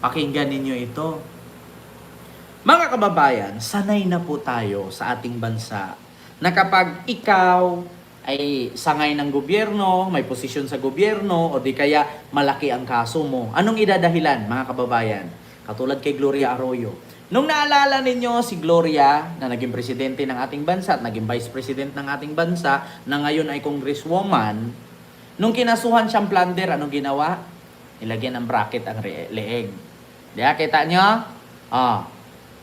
Pakinggan ninyo ito. Mga kababayan, sanay na po tayo sa ating bansa na kapag ikaw ay sangay ng gobyerno, may posisyon sa gobyerno, o di kaya malaki ang kaso mo. Anong idadahilan, mga kababayan? Katulad kay Gloria Arroyo. Nung naalala ninyo si Gloria na naging presidente ng ating bansa at naging vice president ng ating bansa na ngayon ay congresswoman, nung kinasuhan siyang plunder, anong ginawa? Nilagyan ng bracket ang leeg. Ba? Kita nyo? Ah.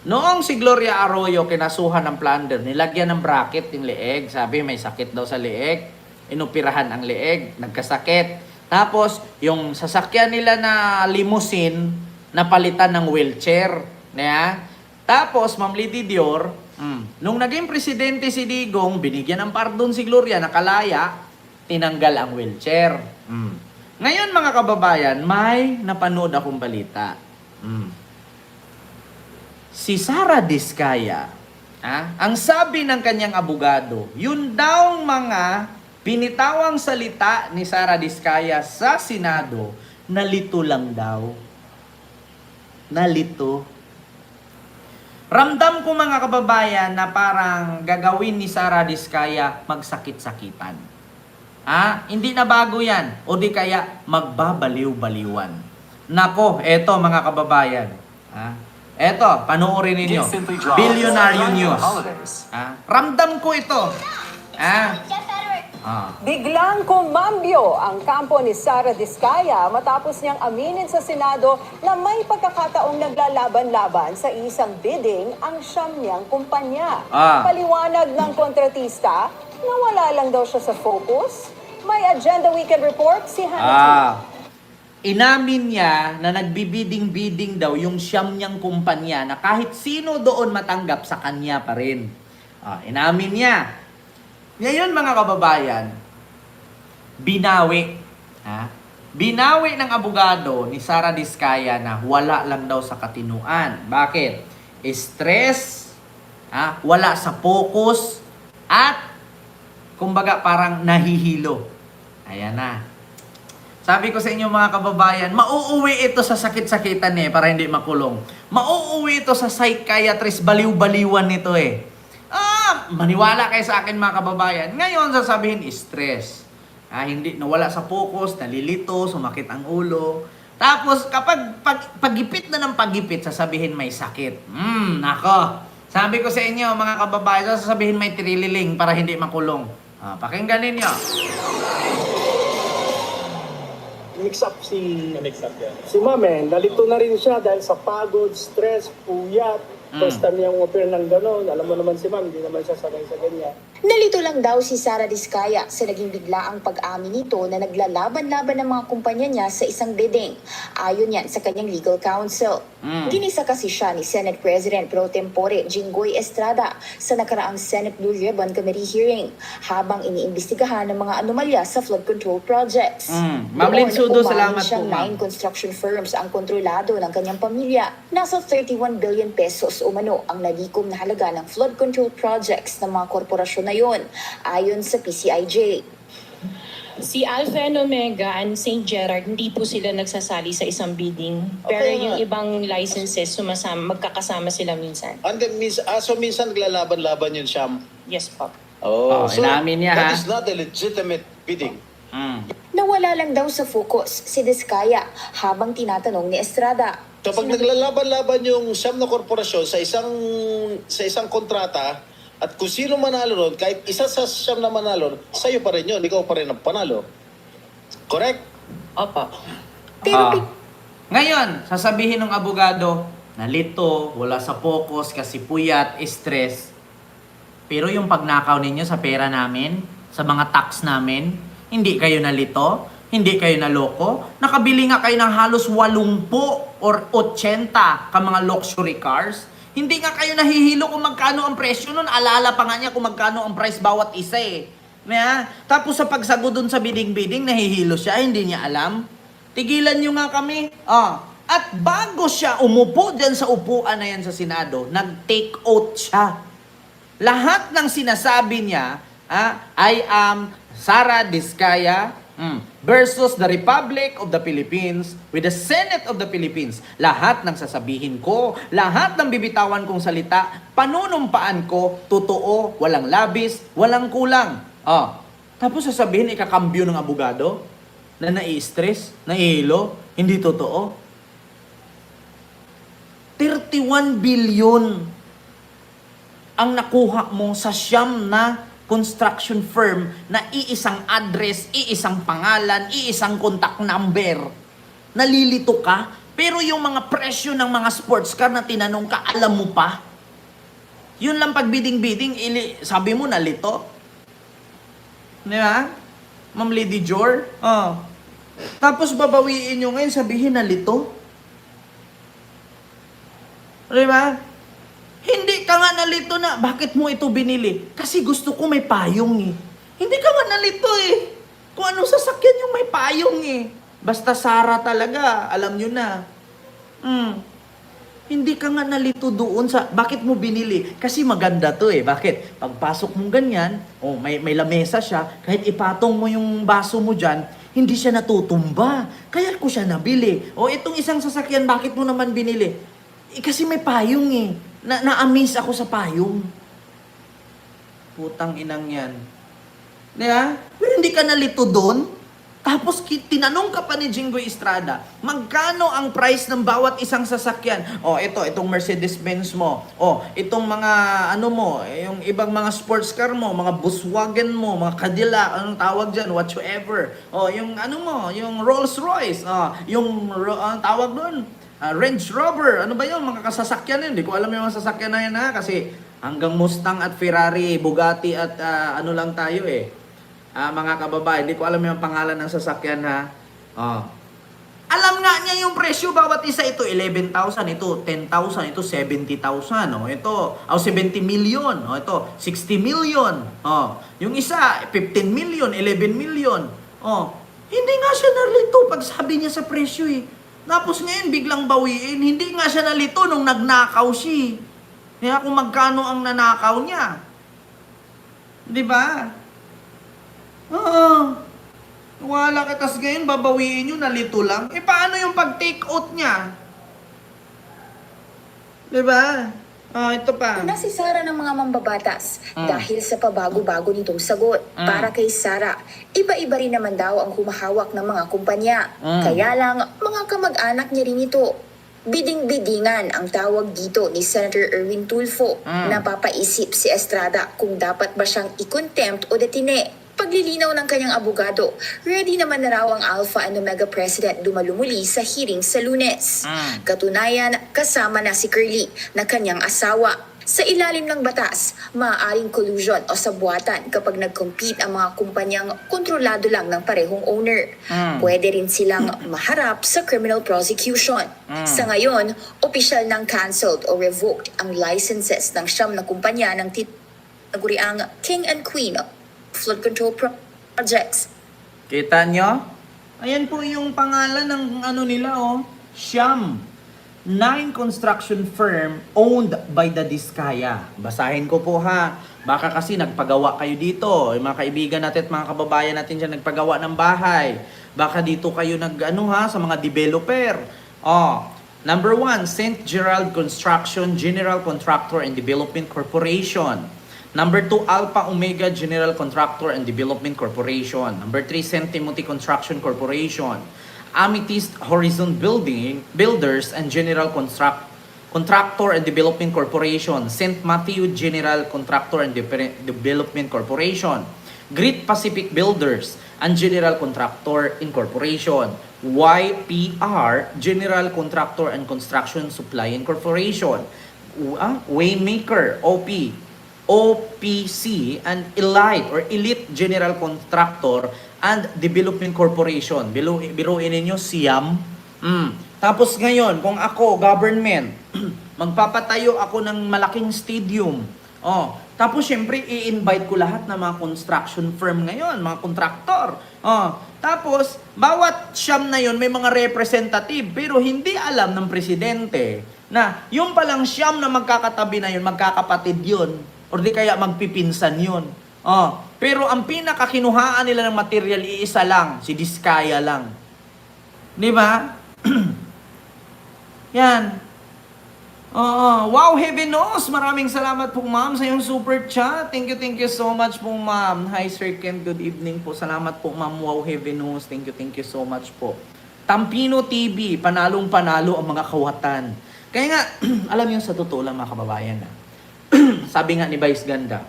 Noong si Gloria Arroyo kinasuhan ng plunder, nilagyan ng bracket yung leeg. Sabi may sakit daw sa leeg. Inupirahan ang leeg, nagkasakit. Tapos, yung sasakyan nila na limousine, napalitan ng wheelchair. Niya? Tapos, Ma'am Lady Dior, mm, nung naging presidente si Digong, binigyan ng pardon si Gloria, nakalaya, tinanggal ang wheelchair. Mm. Ngayon mga kababayan, may napanood akong balita. Mm si Sara Diskaya, ah, ang sabi ng kanyang abogado, yun daw mga binitawang salita ni Sara Diskaya sa Senado, nalito lang daw. Nalito. Ramdam ko mga kababayan na parang gagawin ni Sara Diskaya magsakit-sakitan. Ah, hindi na bago yan. O di kaya magbabaliw-baliwan. Nako, eto mga kababayan. Ah, eto, panoorin ninyo. Billionaire News. Ah, ramdam ko ito. Ah, ah. Biglang kumambyo ang kampo ni Sara Diskaya matapos niyang aminin sa Senado na may pagkakataong naglalaban-laban sa isang bidding ang siyam niyang kumpanya. Ah. Paliwanag ng kontratista na wala lang daw siya sa focus. May Agenda Weekend Report si Hannah. Ah. Inamin niya na nagbibiding-biding daw yung siyam niyang kumpanya na kahit sino doon matanggap sa kanya pa rin. Ah, inamin niya. Ngayon mga kababayan, binawi. Ha? Binawi ng abogado ni Sara Diskaya na wala lang daw sa katinuan. Bakit? Stress, ha? wala sa focus, at kumbaga parang nahihilo. Ayan na. Sabi ko sa inyo mga kababayan, mauuwi ito sa sakit-sakitan eh, para hindi makulong. Mauuwi ito sa psychiatrist, baliw-baliwan nito eh. Ah, maniwala kayo sa akin mga kababayan. Ngayon, sasabihin, stress. Ah, hindi, nawala sa focus, nalilito, sumakit ang ulo. Tapos, kapag pag, pagipit na ng pagipit, sasabihin may sakit. Hmm, nako. Sabi ko sa inyo, mga kababayan, sasabihin may trililing para hindi makulong. Ah, pakinggan ninyo. Mix up si mix up yan. si Ma'am eh. Nalito na rin siya dahil sa pagod, stress, puyat. First time niyang opera ng gano'n. Alam mo naman si Ma'am, hindi naman siya sanay sa ganyan. Nalito lang daw si Sara Diskaya sa naging biglaang pag-amin nito na naglalaban-laban ng mga kumpanya niya sa isang bidding. Ayon yan sa kanyang legal counsel. Mm. Ginisa kasi siya ni Senate President Pro Tempore Jinggoy Estrada sa nakaraang Senate Blue Ribbon Committee hearing habang iniimbestigahan ng mga anomalya sa flood control projects. Mm. Ma'am Lynn Sudo, salamat po, ma'am. nine construction firms ang kontrolado ng kanyang pamilya. Nasa 31 billion pesos umano ang nalikom na halaga ng flood control projects ng mga korporasyon na yon, ayon sa PCIJ. Si Alpha and Omega and St. Gerard, hindi po sila nagsasali sa isang bidding. Pero Okay yung nga. ibang licenses, sumasama, magkakasama sila minsan. And then, mis ah, so minsan naglalaban-laban yun siya. Yes po. Oh, inamin niya, ha? that is not a legitimate bidding. Mm. Nawala lang daw sa focus si Diskaya habang tinatanong ni Estrada. So pag naglalaban-laban yung siyam na korporasyon sa isang sa isang kontrata at kung sino manalo ron, kahit isa sa siyam na manalo, sa'yo pa rin yun, ikaw pa rin ang panalo. Correct? Opo. Pero Ah. Ngayon, sasabihin ng abogado, nalito, wala sa focus kasi puyat, stress. Pero yung pagnakaw ninyo sa pera namin, sa mga tax namin, hindi kayo nalito, hindi kayo naloko. Nakabili nga kayo ng halos 80 or 80 ka mga luxury cars. Hindi nga kayo nahihilo kung magkano ang presyo nun. Alala pa nga niya kung magkano ang price bawat isa eh. Yeah? Tapos sa pagsagot dun sa bidding-bidding, nahihilo siya, hindi niya alam. Tigilan nyo nga kami. Ah. At bago siya umupo dyan sa upuan na yan sa Senado, nag-take oath siya. Lahat ng sinasabi niya, ah, I am Sara Diskaya, Mm. Versus the Republic of the Philippines with the Senate of the Philippines. Lahat ng sasabihin ko, lahat ng bibitawan kong salita, panunumpaan ko, totoo, walang labis, walang kulang. Oh. Tapos sasabihin, ikakambyo ng abogado na nai-stress, nahihilo, hindi totoo. 31 billion ang nakuha mo sa siyam na construction firm na iisang address, iisang pangalan, iisang contact number. Nalilito ka, pero yung mga presyo ng mga sports car na tinanong ka, alam mo pa? Yun lang pag bidding-bidding, sabi mo nalito. Di ba? Ma'am Lady Jor? Oh. Tapos babawiin nyo ngayon, sabihin nalito. Di ba? Hindi ka nga nalito na, bakit mo ito binili? Kasi gusto ko may payong eh. Hindi ka nga nalito eh. Kung anong sasakyan yung may payong eh. Basta Sara talaga, alam nyo na. Hmm. Hindi ka nga nalito doon sa, bakit mo binili? Kasi maganda to eh. Bakit? Pagpasok mo ganyan, oh, may, may lamesa siya, kahit ipatong mo yung baso mo dyan, hindi siya natutumba. Kaya ko siya nabili. O itong isang sasakyan, bakit mo naman binili? Eh, kasi may payong eh. Na, na-amaze ako sa payong. Putang inang yan. Di ba? Pero hindi ka nalito doon. Tapos tinanong ka pa ni Jinggoy Estrada, magkano ang price ng bawat isang sasakyan? Oh, ito, itong Mercedes-Benz mo. Oh, itong mga ano mo, yung ibang mga sports car mo, mga Volkswagen mo, mga Cadillac, anong tawag diyan, whatsoever. Oh, yung ano mo, yung Rolls-Royce, oh, yung anong tawag doon? Ah, Range Rover, ano ba yun? Mga kasasakyan yun. Hindi ko alam yung mga sasakyan na yan ha. Kasi hanggang Mustang at Ferrari, Bugatti at ah, ano lang tayo eh. Ah, mga kababae, hindi ko alam yung pangalan ng sasakyan ha. Oh. Alam nga niya yung presyo bawat isa ito 11,000, ito 10,000, ito 70,000, oh. Ito, oh, 70 million, oh, ito 60 million. Oh. Yung isa 15 million, 11 million. Oh. Hindi nga siya nalito pag sabi niya sa presyo eh. Tapos ngayon biglang bawiin, hindi nga siya nalito nung nagnakaw eh. Kaya kung magkano ang nanakaw niya. 'Di ba? Oo. Wala ka, tas ngayon babawiin nyo, nalito lang. Eh, paano yung pag-take out niya? Diba? Oh, ito pa. Na si Sara ng mga mambabatas Mm. dahil sa pabago-bago nitong sagot. Mm. Para kay Sara, iba-iba rin naman daw ang humahawak ng mga kumpanya. Mm. Kaya lang, mga kamag-anak niya rin ito. Biding-bidingan ang tawag dito ni Senator Erwin Tulfo. Mm. Napapaisip si Estrada kung dapat ba siyang i-contempt o detine. Paglilinaw ng kanyang abogado, ready naman na raw ang Alpha and Omega President dumalumuli sa hearing sa lunes. Mm. Katunayan, kasama na si Curly na kanyang asawa. Sa ilalim ng batas, maaaring collusion o sabuatan kapag nag-compete ang mga kumpanyang kontrolado lang ng parehong owner. Mm. Pwede rin silang maharap sa criminal prosecution. Mm. Sa ngayon, opisyal ng cancelled o revoked ang licenses ng siyam na kumpanya ng tinaguriang King and Queen flood control pro- projects. Kita nyo? Ayan po yung pangalan ng ano nila, oh. Siyam. Nine construction firm owned by the Diskaya. Basahin ko po ha. Baka kasi nagpagawa kayo dito. Yung mga kaibigan natin at mga kababayan natin dyan nagpagawa ng bahay. Baka dito kayo nag ano ha sa mga developer. Oh, number one, St. Gerald Construction General Contractor and Development Corporation. Number 2, Alpha Omega General Contractor and Development Corporation. Number 3, St. Timothy Construction Corporation. Amethyst Horizon Building Builders and General Construct Contractor and Development Corporation. St. Matthew General Contractor and Depe- Development Corporation. Great Pacific Builders and General Contractor Incorporation. YPR General Contractor and Construction Supply Incorporation. Ah, Waymaker OP OPC and Elite or Elite General Contractor and Development Corporation. Bilo, biruin ninyo, Siam. Mm. Tapos ngayon, kung ako, government, magpapatayo ako ng malaking stadium. Oh, tapos syempre i-invite ko lahat ng mga construction firm ngayon, mga kontraktor. Oh, tapos bawat siyam na yon may mga representative pero hindi alam ng presidente na yung palang siyam na magkakatabi na yun, magkakapatid yun or di kaya magpipinsan yun. Oh, Pero ang pinakakinuhaan nila ng material, iisa lang, si Diskaya lang. Di ba? Yan. Oo. Wow, Heaven knows. Maraming salamat po, ma'am, sa iyong super chat. Thank you, thank you so much po, ma'am. Hi, Sir Ken. Good evening po. Salamat po, ma'am. Wow, Heaven knows. Thank you, thank you so much po. Tampino TV, panalong panalo ang mga kawatan. Kaya nga, alam niyo sa totoo lang mga kababayan na, sabi nga ni Vice Ganda,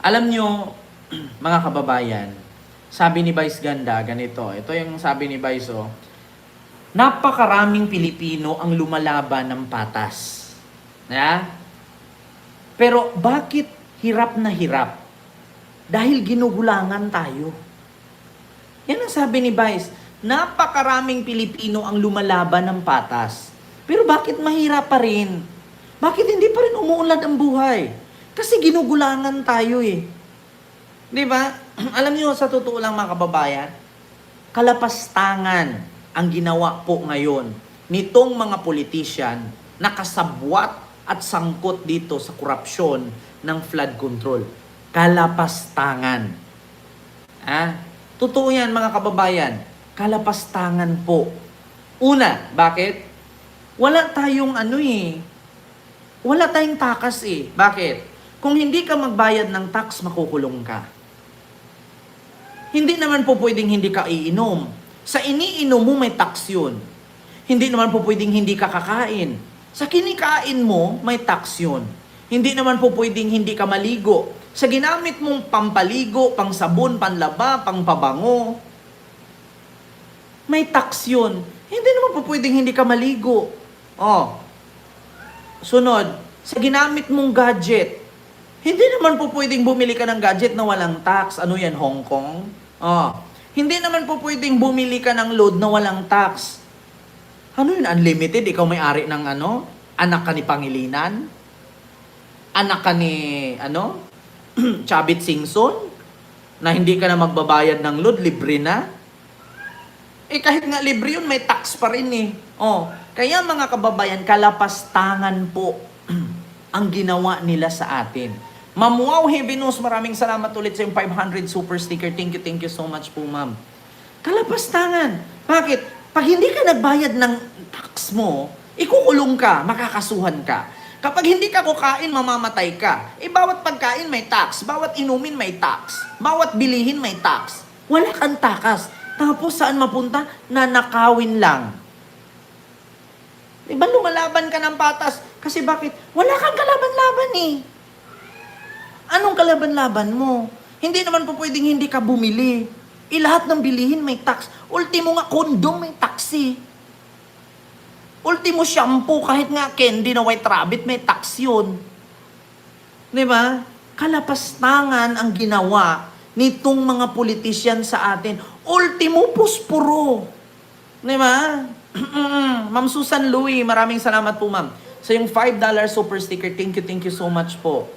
alam niyo, mga kababayan, sabi ni Vice Ganda, ganito, ito yung sabi ni Vice, oh, napakaraming Pilipino ang lumalaban ng patas. Na? Pero bakit hirap na hirap? Dahil ginugulangan tayo. Yan ang sabi ni Vice. Napakaraming Pilipino ang lumalaban ng patas. Pero bakit mahirap pa rin? Bakit hindi pa rin umuunlad ang buhay? Kasi ginugulangan tayo eh. Di ba? Alam niyo, sa totoo lang mga kababayan, kalapastangan ang ginawa po ngayon nitong mga politician na kasabwat at sangkot dito sa korupsyon ng flood control. Kalapastangan. Ah, totoo yan mga kababayan. Kalapastangan po. Una, bakit? Wala tayong ano eh. Wala tayong takas eh. Bakit? Kung hindi ka magbayad ng tax, makukulong ka. Hindi naman po pwedeng hindi ka iinom. Sa iniinom mo, may tax yun. Hindi naman po pwedeng hindi ka kakain. Sa kinikain mo, may tax yun. Hindi naman po pwedeng hindi ka maligo. Sa ginamit mong pampaligo, pang sabon, panlaba, pang pabango, may tax yun. Hindi naman po pwedeng hindi ka maligo. Oh. Sunod, sa ginamit mong gadget, hindi naman po pwedeng bumili ka ng gadget na walang tax. Ano yan, Hong Kong? Oh. Hindi naman po pwedeng bumili ka ng load na walang tax. Ano yun, unlimited? Ikaw may-ari ng ano? Anak ka ni Pangilinan? Anak ka ni, ano? Chabit Singson? Na hindi ka na magbabayad ng load, libre na? Eh kahit nga libre yun, may tax pa rin eh. Oh, kaya mga kababayan, kalapastangan po ang ginawa nila sa atin. Ma'am Wow Heavenus, maraming salamat ulit sa yung 500 super sticker. Thank you, thank you so much po, ma'am. Kalapastangan. Bakit? Pag hindi ka nagbayad ng tax mo, ikukulong ka, makakasuhan ka. Kapag hindi ka kukain, mamamatay ka. Eh, bawat pagkain may tax, bawat inumin may tax, bawat bilihin may tax. Wala kang takas. Tapos saan mapunta? Nanakawin lang. Diba lumalaban ka ng patas? Kasi bakit? Wala kang kalaban-laban eh. Anong kalaban-laban mo? Hindi naman po pwedeng hindi ka bumili. Eh, lahat ng bilihin may tax. Ultimo nga, kondom may tax eh. Ultimo shampoo, kahit nga candy na white rabbit, may tax yun. Di ba? Kalapastangan ang ginawa nitong mga politisyan sa atin. Ultimo puspuro. Di ba? Ma'am Susan Louie, maraming salamat po ma'am. Sa yung $5 super sticker, thank you, thank you so much po.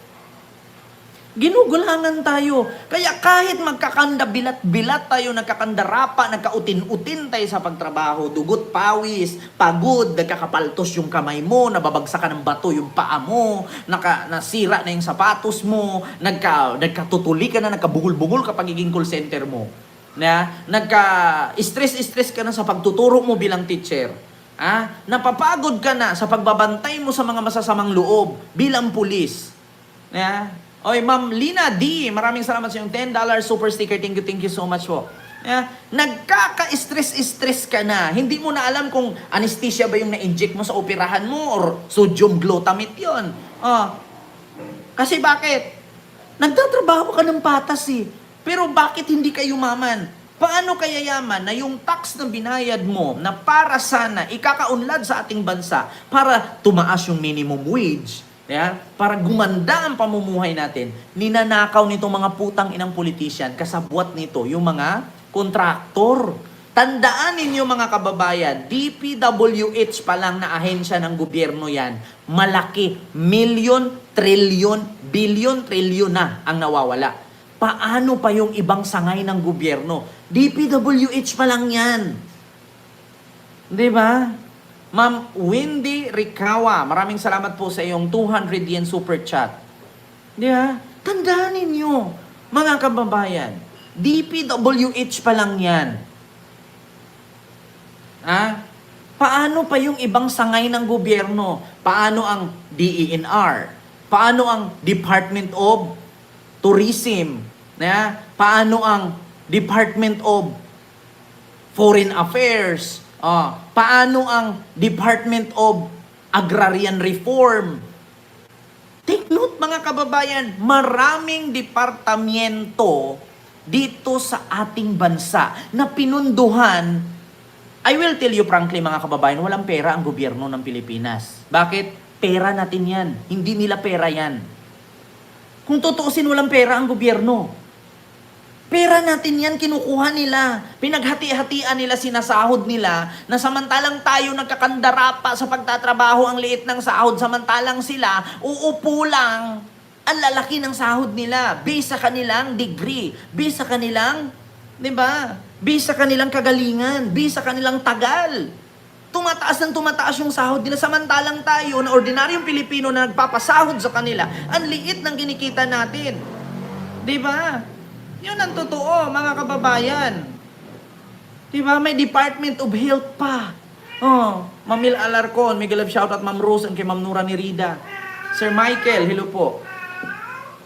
Ginugulangan tayo. Kaya kahit magkakanda bilat-bilat tayo, nagkakandarapa, nagkautin-utin tayo sa pagtrabaho, dugot pawis, pagod, nagkakapaltos yung kamay mo, nababagsakan ng bato yung paa mo, naka, nasira na yung sapatos mo, nagka, nagkatutuli ka na, nagkabugol-bugol ka pagiging call center mo. Na, nagka-stress-stress ka na sa pagtuturo mo bilang teacher. Ah, napapagod ka na sa pagbabantay mo sa mga masasamang loob bilang pulis. Yeah. Oy, Ma'am Lina D, maraming salamat sa yung $10 super sticker. Thank you, thank you so much po. Yeah. Nagkaka-stress-stress ka na. Hindi mo na alam kung anesthesia ba yung na-inject mo sa operahan mo or sodium glutamate yon. Oh. Kasi bakit? Nagtatrabaho ka ng patas eh. Pero bakit hindi ka yumaman? Paano kaya yaman na yung tax na binayad mo na para sana ikakaunlad sa ating bansa para tumaas yung minimum wage, yeah? para gumanda ang pamumuhay natin, ninanakaw nitong mga putang inang politician, kasabwat nito yung mga kontraktor. Tandaan ninyo mga kababayan, DPWH pa lang na ahensya ng gobyerno yan, malaki, milyon, trilyon, bilyon, trilyon na ang nawawala. Paano pa yung ibang sangay ng gobyerno? DPWH pa lang yan. Di ba? Ma'am Wendy Ricawa, maraming salamat po sa iyong 200 yen super chat. Di ba? Tandaan ninyo, Mga kababayan, DPWH pa lang yan. Ha? Paano pa yung ibang sangay ng gobyerno? Paano ang DENR? Paano ang Department of Tourism? Na? Paano ang Department of Foreign Affairs? Ah, paano ang Department of Agrarian Reform? Take note mga kababayan, maraming departamento dito sa ating bansa na pinunduhan I will tell you frankly mga kababayan, walang pera ang gobyerno ng Pilipinas. Bakit? Pera natin yan. Hindi nila pera yan. Kung tutuusin, walang pera ang gobyerno. Pera natin yan, kinukuha nila. Pinaghati-hatian nila, sinasahod nila, na samantalang tayo nagkakandara pa sa pagtatrabaho ang liit ng sahod, samantalang sila, uupo lang ang lalaki ng sahod nila based sa kanilang degree, based sa kanilang, di ba? Based sa kanilang kagalingan, based sa kanilang tagal. Tumataas ng tumataas yung sahod nila, samantalang tayo na ordinaryong Pilipino na nagpapasahod sa kanila, ang liit ng kinikita natin. Di ba? Yun ang totoo, mga kababayan. Di ba? May Department of Health pa. Oh, Mamil Alarcon, Miguel of Shout at Ma'am Rose and kay Ma'am Nura Nirida. Sir Michael, hello po.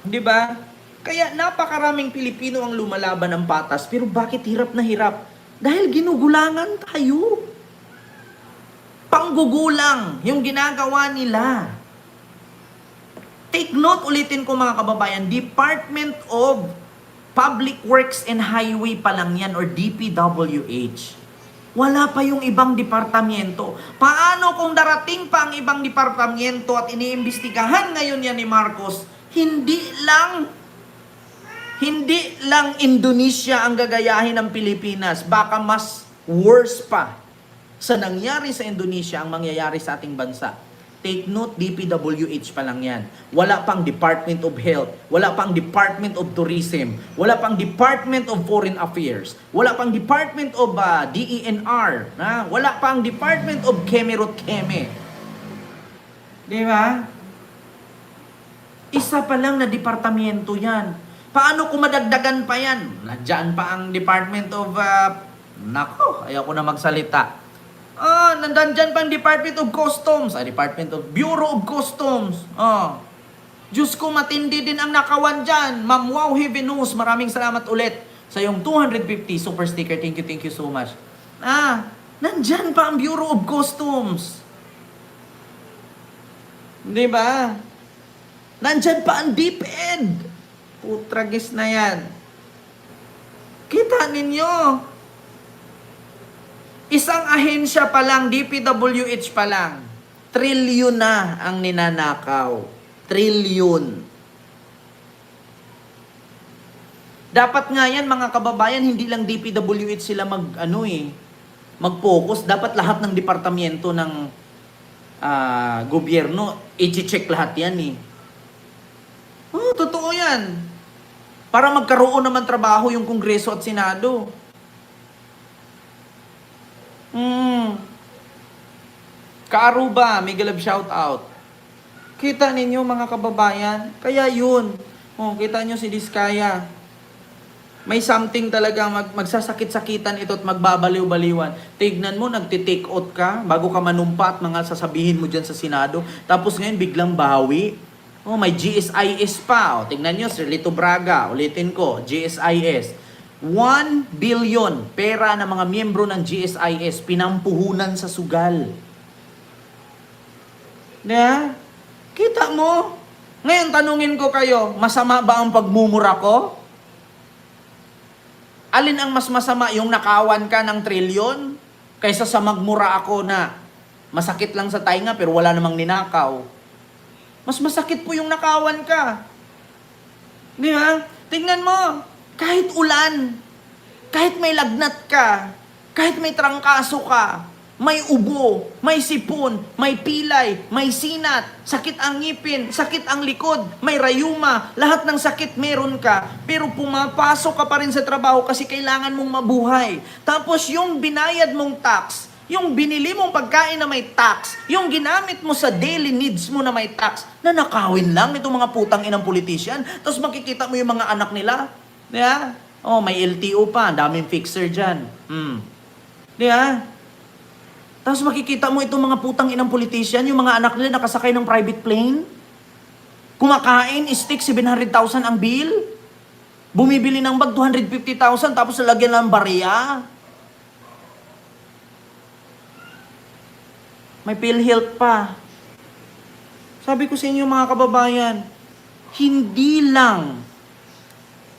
Di ba? Kaya napakaraming Pilipino ang lumalaban ng patas, pero bakit hirap na hirap? Dahil ginugulangan tayo. Panggugulang yung ginagawa nila. Take note ulitin ko mga kababayan, Department of Public Works and Highway pa lang yan or DPWH. Wala pa yung ibang departamento. Paano kung darating pa ang ibang departamento at iniimbestigahan ngayon yan ni Marcos, hindi lang hindi lang Indonesia ang gagayahin ng Pilipinas, baka mas worse pa sa nangyari sa Indonesia ang mangyayari sa ating bansa. Take note, DPWH pa lang yan. Wala pang Department of Health, wala pang Department of Tourism, wala pang Department of Foreign Affairs, wala pang Department of uh, DENR, na? wala pang Department of Kemerut Keme. Di ba? Isa pa lang na departamento yan. Paano kung madagdagan pa yan? Nandiyan pa ang Department of... Uh, nako, ayaw ko na magsalita. Ah, nandyan pa ang Department of Customs. Ah, Department of Bureau of Customs. Ah. Diyos ko, matindi din ang nakawan dyan. Ma'am Wow Heaven News, maraming salamat ulit sa yung 250 super sticker. Thank you, thank you so much. Ah, nandyan pa ang Bureau of Customs. Di ba? Nandyan pa ang DepEd. Putragis na yan. Kita ninyo. Isang ahensya pa lang, DPWH pa lang, trilyon na ang ninanakaw. Trilyon. Dapat nga yan mga kababayan, hindi lang DPWH sila mag ano eh, mag-focus. Dapat lahat ng departamento ng ah, gobyerno, i-check lahat yan eh. Oh, totoo yan. Para magkaroon naman trabaho yung Kongreso at Senado. Hmm. Kaaruba, Miguel of shout out. Kita ninyo mga kababayan, kaya yun. Oh, kita nyo si Diskaya. May something talaga mag, magsasakit-sakitan ito at magbabaliw-baliwan. Tignan mo, nagtitake out ka bago ka manumpa at mga sasabihin mo dyan sa Senado. Tapos ngayon, biglang bawi. Oh, may GSIS pa. Oh, tignan nyo, Sir Lito Braga. Ulitin ko, GSIS. 1 billion pera ng mga miyembro ng GSIS pinampuhunan sa sugal. Na? Kita mo? Ngayon tanungin ko kayo, masama ba ang pagmumura ko? Alin ang mas masama, yung nakawan ka ng trilyon? Kaysa sa magmura ako na masakit lang sa tainga pero wala namang ninakaw. Mas masakit po yung nakawan ka. Di ba? Tingnan mo, kahit ulan, kahit may lagnat ka, kahit may trangkaso ka, may ubo, may sipon, may pilay, may sinat, sakit ang ngipin, sakit ang likod, may rayuma, lahat ng sakit meron ka, pero pumapasok ka pa rin sa trabaho kasi kailangan mong mabuhay. Tapos yung binayad mong tax, Yung binili mong pagkain na may tax, yung ginamit mo sa daily needs mo na may tax, na nakawin lang itong mga putang inang politician. Tapos makikita mo yung mga anak nila. Di ba? Oh, may LTO pa, daming fixer dyan. Hmm. Di ba? Tapos makikita mo itong mga putang inang politician, yung mga anak nila nakasakay ng private plane. Kumakain, stick 700,000 ang bill. Bumibili ng bag 250,000 tapos lalagyan ng barya. May PhilHealth pa. Sabi ko sa inyo mga kababayan, hindi lang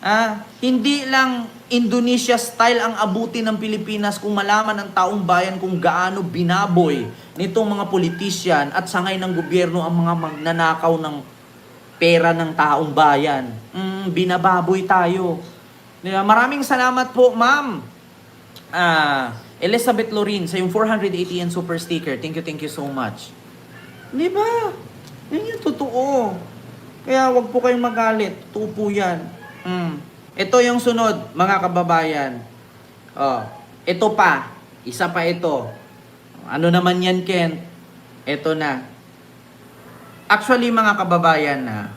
ah, hindi lang Indonesia style ang abuti ng Pilipinas kung malaman ng taong bayan kung gaano binaboy nitong mga politician at sangay ng gobyerno ang mga magnanakaw ng pera ng taong bayan. Mm, binababoy tayo. Maraming salamat po, ma'am. Ah, Elizabeth Lorin sa yung 480 yen super sticker. Thank you, thank you so much. Di ba? Yan yung totoo. Kaya wag po kayong magalit. Totoo po yan. Mm. Ito yung sunod, mga kababayan. Oh, ito pa. Isa pa ito. Ano naman yan, Ken? Ito na. Actually, mga kababayan na,